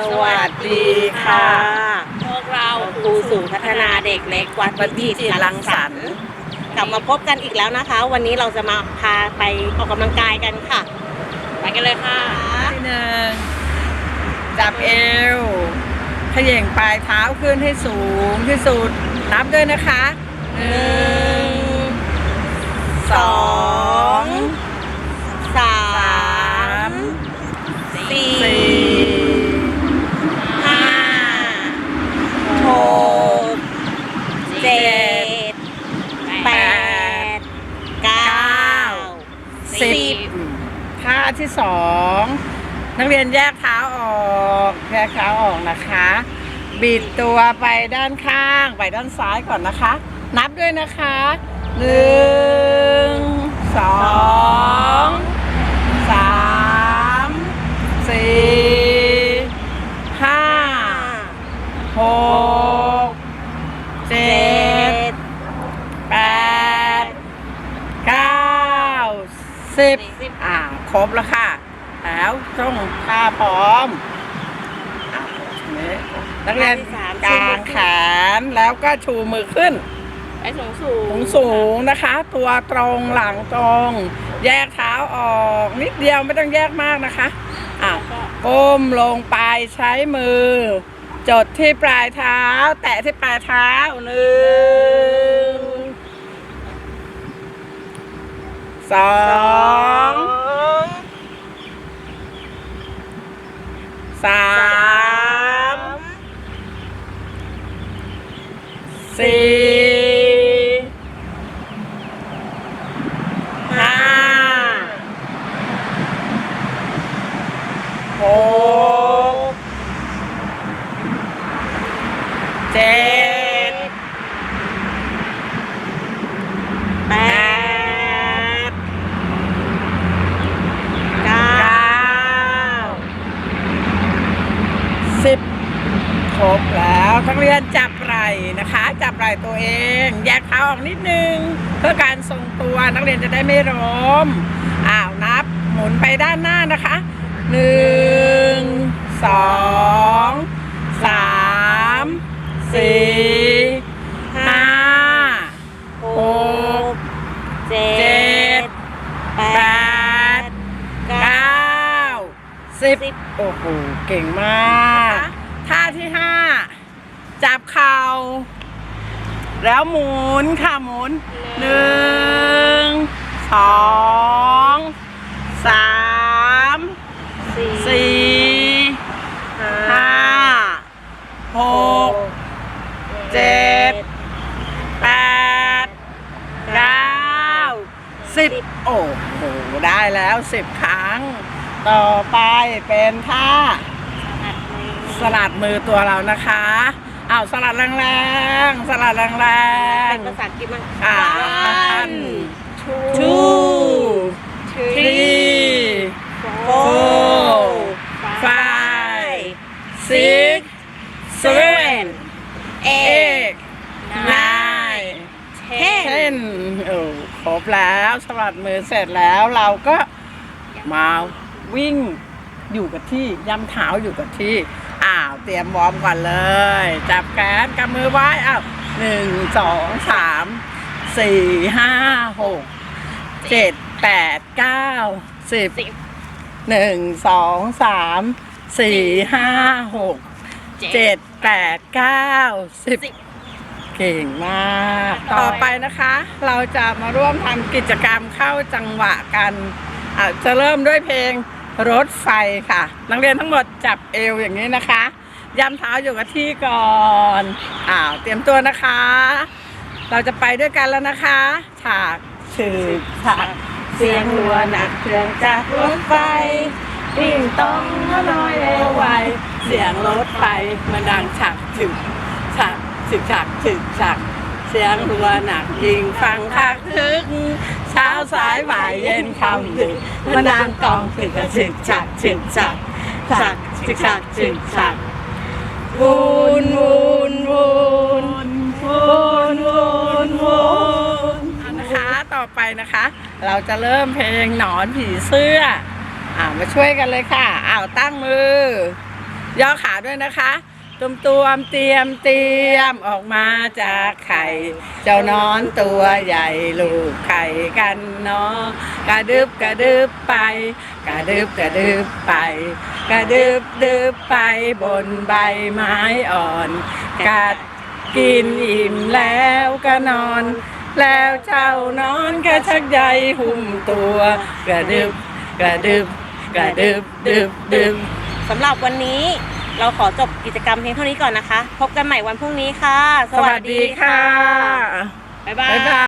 สวัสดีค่ะ พวกเราครูศูนย์พัฒนาเด็กเล็กวัดวิจิตรรังสรรค์กลับมาพบกันอีกแล้วนะคะ วันนี้เราจะมาพาไปออกกำลังกายกันค่ะ ไปกันเลยค่ะที่หนึ่งจับเอวเขย่งปลายเท้าขึ้นให้สูงที่สุดนับด้วยนะคะหนึ่งสอง สามสี่ สี่ ห้าหกเจ็ดแปดเก้า สิบ ที่สองนักเรียนแยกเท้าออกแยกเท้าออกนะคะ บิดตัวไปด้านข้างไปด้านซ้ายก่อนนะคะ นับด้วยนะคะหนึ่งสองสามสี่ห้าหกเจ็ดแปดเก้าสิบ รบแล้วค่ะแล้วต้องท่าพร้อมอะทีนี้นักเรียนกางแขนแล้วก็ชูมือขึ้นไปสูงสูงสูงสูงนะคะ ตัวตรงหลังตรง แยกเท้าออกนิดเดียวไม่ต้องแยกมากนะคะอะก้มลงไปใช้มือ จดที่ปลายเท้า แตะที่ปลายเท้าหนึ่งสองสาม สี่ห้าหกเจ็ดแปดเก้าสิบครบแล้ว นักเรียนจับไหล่นะคะ จับไหล่ตัวเอง แยกเท้าออกนิดนึง เพื่อการทรงตัวนักเรียนจะได้ไม่ล้มอ้าวนับหมุนไปด้านหน้านะคะหนึ่งสองสามสี่ห้าหกเจ็เจ็ดดแปแปดดเก้าเก้าสิบสิบโอ้โหเก่งมากท่าที่ห้า จับเข่าแล้วหมุนค่ะหมุนหนึ่งสองสามสี่ห้าหกเจ็ดแปดเก้าสิบโอ้โหได้แล้วสิบครั้ง ต่อไปเป็นท่าสลัดมือตัวเรานะคะ อ้าวสลัดแรงๆสลัดแรงเป็นภาษาอังกฤษมั้งอ่า one two three four five six seven eight nine ten โอ้ครบแล้วสลัดมือเสร็จแล้วเราก็มาวิ่งอยู่กับที่ย่ำเท้าอยู่กับที่ เตรียมวอร์มก่อนเลย จับแขนกำมือไว้อ้าวหนึ่งสองสามสี่ห้าหกเจ็ดแปดเก้าสิบหนึ่งสองสามสี่ห้าหกเจ็ดแปดเก้าสิบเก่งมาก ต่อไปนะคะ เราจะมาร่วมทำกิจกรรมเข้าจังหวะกันอะจะเริ่มด้วยเพลงรถไฟค่ะ นักเรียนทั้งหมดจับเอวอย่างนี้นะคะ ย้ำเท้าอยู่กับที่ก่อนอ้าวเตรียมตัวนะคะ เราจะไปด้วยกันแล้วนะคะฉากฉึกฉากเสียงรัวหนักเครื่องจากรถไฟวิ่งตรงน้อยเร็วไวเสียงรถไฟมันดังฉากฉึกฉากฉึกฉากฉึกฉากเสียงรัวหนักยิงฟังคักทึกเช้าสายบ่ายเย็นคำดึกมันดังกองฉึกกระฉึกฉากฉึกฉากฉากฉึกฉากฉึกฉาก วูนวูนวูนวูนวูนวูนนะคะต่อไปนะคะ เราจะเริ่มเพลงหนอนผีเสื้ออ่ามาช่วยกันเลยค่ะอ้าวตั้งมือ ย่อขาด้วยนะคะ ตุมตวมเตรียมเตรียมออกมาจากไข่ เจ้านอนตัวใหญ่ลูกไข่กันเนาะกระดึบกระดึบไป กระดึบกระดึบไป กระดึบดึบไปบนใบไม้อ่อนกัดกินอิ่มแล้วก็นอน แล้วเจ้านอนก็ชักใยหุ้มตัว กระดึบกระดึบกระดึบดึบดึบสำหรับวันนี้ เราขอจบกิจกรรมเพียงเท่านี้ก่อนนะคะ พบกันใหม่วันพรุ่งนี้ค่ะ สวัสดีค่ะ บ๊ายบายบ๊ายบาย